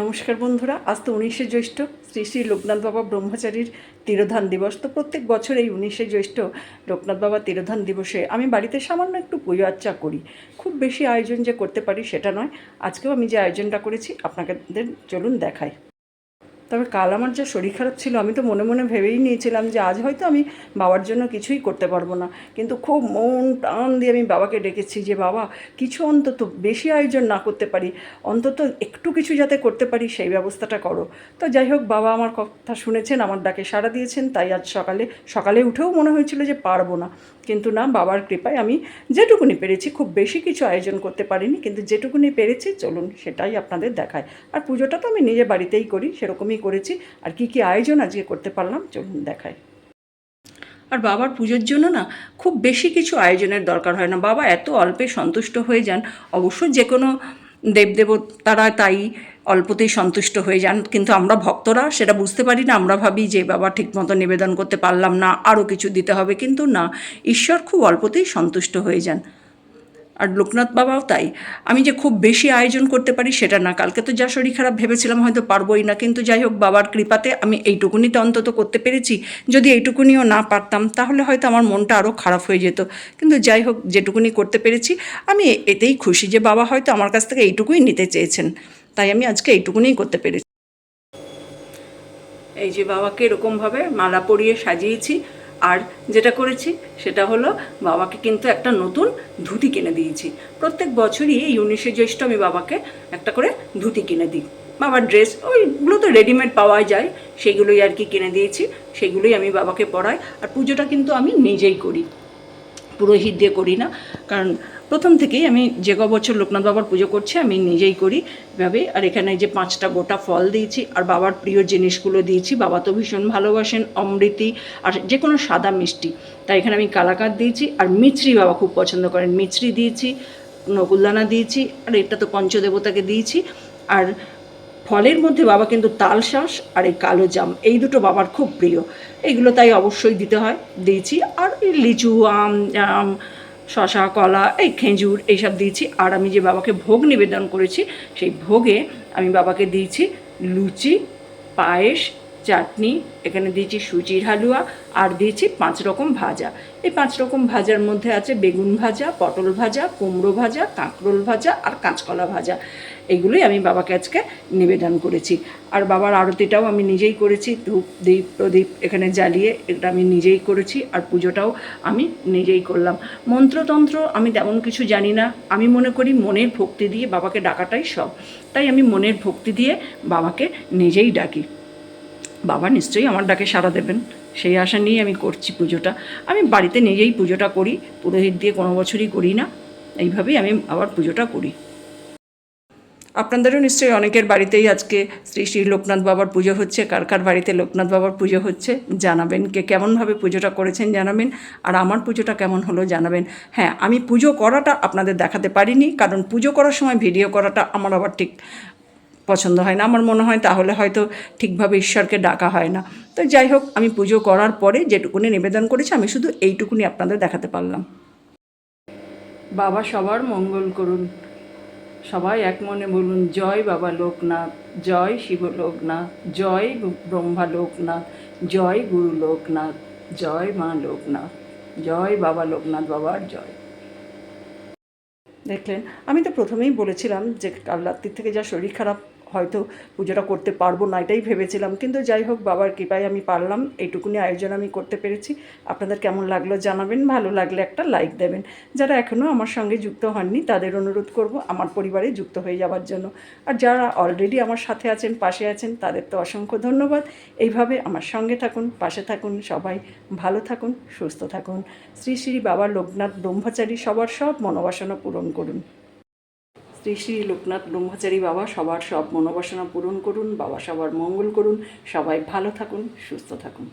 নমস্কার বন্ধুরা, আজ তো উনিশে জ্যৈষ্ঠ শ্রী শ্রী লোকনাথ বাবা ব্রহ্মচারীর তিরোধান দিবস। তো প্রত্যেক বছর এই উনিশে জ্যৈষ্ঠ লোকনাথ বাবা তিরোধান দিবসে আমি বাড়িতে সামান্য একটু পুজো আর্চা করি। খুব বেশি আয়োজন যে করতে পারি সেটা নয়, আজকেও আমি যে আয়োজনটা করেছি, আপনাদের চলুন দেখাই। তবে কাল আমার যা শরীর খারাপ ছিল, আমি তো মনে মনে ভেবেই নিয়েছিলাম যে আজ হয়তো আমি বাবার জন্য কিছুই করতে পারব না। কিন্তু খুব মন টান দিয়ে আমি বাবাকে ডেকেছি যে, বাবা, কিছু অন্তত বেশি আয়োজন না করতে পারি, অন্তত একটু কিছু যাতে করতে পারি, সেই ব্যবস্থাটা করো। তো যাই হোক, বাবা আমার কথা শুনেছেন, আমার ডাকে সাড়া দিয়েছেন, তাই আজ সকালে সকালে উঠেও মনে হয়েছিল যে পারব না। কিন্তু না, বাবার কৃপায় আমি যেটুকুনি পেরেছি, খুব বেশি কিছু আয়োজন করতে পারিনি, কিন্তু যেটুকুনি পেরেছি, চলুন সেটাই আপনাদের দেখায়। আর পুজোটা তো আমি নিজে বাড়িতেই করি, সেরকমই করেছি আর কি কি আয়োজন আজকে করতে পারলাম, চলুন দেখায় আর বাবার পুজোর জন্য না খুব বেশি কিছু আয়োজনের দরকার হয় না। বাবা এত অল্পে সন্তুষ্ট হয়ে যান, অবশ্য যে কোনো দেবদেবতারা তাই অল্পতেই সন্তুষ্ট হয়ে যান, কিন্তু আমরা ভক্তরা সেটা বুঝতে পারি না, আমরা ভাবি যে বাবা ঠিকমতো নিবেদন করতে পারলাম না, আরও কিছু দিতে হবে, কিন্তু না, ঈশ্বর খুব অল্পতেই সন্তুষ্ট হয়ে যান। আর লোকনাথ বাবাও তাই। আমি যে খুব বেশি আয়োজন করতে পারি সেটা না। কালকে তো যা শরীর খারাপ ভেবেছিলাম হয়তো পারবোই না। কিন্তু যাই হোক, বাবার কৃপাতে আমি এইটুকুনি তো অন্তত করতে পেরেছি। যদি এইটুকুনিও না পারতাম, তাহলে হয়তো আমার মনটা আরও খারাপ হয়ে যেত। কিন্তু যাই হোক, যেটুকুনি করতে পেরেছি, আমি এতেই খুশি যে বাবা হয়তো আমার কাছ থেকে এইটুকুই নিতে চেয়েছেন। তাই আমি আজকে এইটুকুনিই করতে পেরেছি। এই যে বাবাকে এরকমভাবে মালা পরিয়ে সাজিয়েছি। আর যেটা করেছি সেটা হলো বাবাকে কিন্তু একটা নতুন ধুতি কিনে দিয়েছি। প্রত্যেক বছরই এই উনিশে জ্যৈষ্ঠ আমি বাবাকে একটা করে ধুতি কিনে দিই। বাবার ড্রেস ওইগুলো তো রেডিমেড পাওয়া যায় সেগুলোই আর কি কিনে দিয়েছি সেগুলোই আমি বাবাকে পরাই আর পুজোটা কিন্তু আমি নিজেই করি। পুরোহিত দিয়ে করি না। কারণ প্রথম থেকেই আমি যে ক বছর লোকনাথ বাবার পুজো করছি, আমি নিজেই করি এভাবে। আর এখানে যে পাঁচটা গোটা ফল দিয়েছি, আর বাবার প্রিয় জিনিসগুলো দিয়েছি। বাবা তো ভীষণ ভালোবাসেন অমৃতি আর যে কোনো সাদা মিষ্টি। তাই এখানে আমি কালাকাত দিয়েছি, আর মিছরি বাবা খুব পছন্দ করেন। মিছরি দিয়েছি, নকুলদানা দিয়েছি, আর এটা তো পঞ্চদেবতাকে দিয়েছি। আর ফলের মধ্যে বাবা কিন্তু তাল শাঁস আর এই কালো জাম, এই দুটো বাবার খুব প্রিয়। এইগুলো তাই অবশ্যই দিতে হয়, দিয়েছি। আর এই লিচু, আম, জাম শশা কলা, এই খেঁজুর, এইসব দিয়েছি। আর আমি যে বাবাকে ভোগ নিবেদন করেছি, সেই ভোগে আমি বাবাকে দিয়েছি লুচি, পায়েস চাটনি, এখানে দিয়েছি সুজির হালুয়া আর দিয়েছি পাঁচ রকম ভাজা। এই পাঁচ রকম ভাজার মধ্যে আছে বেগুন ভাজা, পটল ভাজা, কুমড়ো ভাজা, কাঁকরোল ভাজা আর কাঁচকলা ভাজা। এগুলোই আমি বাবাকে আজকে নিবেদন করেছি। আর বাবার আরতিটাও আমি নিজেই করেছি, ধূপ, দীপ, প্রদীপ এখানে জ্বালিয়ে এটা আমি নিজেই করেছি আর পুজোটাও আমি নিজেই করলাম। মন্ত্রতন্ত্র আমি তেমন কিছু জানি না। আমি মনে করি মনের ভক্তি দিয়ে বাবাকে ডাকাটাই সব। তাই আমি মনের ভক্তি দিয়ে বাবাকে নিজেই ডাকি। বাবা নিশ্চয়ই আমার ডাকে সাড়া দেবেন। সেই আশা নিয়েই আমি করছি পুজোটা। আমি বাড়িতে নিজেই পুজোটা করি, পুরোহিত দিয়ে কোনো বছরই করি না। এইভাবেই আমি আবার পুজোটা করি। আপনাদেরও নিশ্চয়ই অনেকের বাড়িতেই আজকে শ্রী শ্রী লোকনাথ বাবার পুজো হচ্ছে। কার কার বাড়িতে লোকনাথ বাবার পুজো হচ্ছে জানাবেন। কে কেমনভাবে পুজোটা করেছেন জানাবেন। আর আমার পুজোটা কেমন হলো জানাবেন। হ্যাঁ আমি পুজো করাটা আপনাদের দেখাতে পারিনি, কারণ পুজো করার সময়, ভিডিও করাটা আমার আবার ঠিক পছন্দ হয় না। আমার মনে হয় তাহলে হয়তো ঠিকভাবে ঈশ্বরকে ডাকা হয় না। তো যাই হোক, আমি পুজো করার পরে যেটুকুনি নিবেদন করেছি, আমি শুধু এইটুকুনি আপনাদের দেখাতে পারলাম। বাবা সবার মঙ্গল করুন। সবাই এক মনে বলুন, জয় বাবা লোকনাথ, জয় শিব লোকনাথ, জয় ব্রহ্মা লোকনাথ, জয় গুরু লোকনাথ, জয় মা লোকনাথ, জয় বাবা লোকনাথ বাবার জয়। দেখলেন। আমি তো প্রথমেই বলেছিলাম যে কাল রাত্রির থেকে যা শরীর খারাপ হয়তো পুজোটা করতে পারব না, এটাই ভেবেছিলাম। কিন্তু যাই হোক, বাবার কৃপায় আমি পারলাম এইটুকুনি আয়োজন আমি করতে পেরেছি। আপনাদের কেমন লাগল জানাবেন, ভালো লাগলে একটা লাইক দেবেন। যারা এখনও আমার সঙ্গে যুক্ত হননি, তাদের অনুরোধ করব আমার পরিবারে যুক্ত হয়ে যাওয়ার জন্য। আর যারা অলরেডি আমার সাথে আছেন, পাশে আছেন, তাদের তো অসংখ্য ধন্যবাদ। এইভাবে আমার সঙ্গে থাকুন, পাশে থাকুন, সবাই ভালো থাকুন, সুস্থ থাকুন। শ্রী শ্রী বাবা লোকনাথ ব্রহ্মচারী সবার সব মনোবাসনা পূরণ করুন। শ্রী শ্রী লোকনাথ ব্রহ্মচারী বাবা, সবার সব মনোবাসনা পূরণ করুন, বাবা সবার মঙ্গল করুন, সবাই ভালো থাকুন, সুস্থ থাকুন।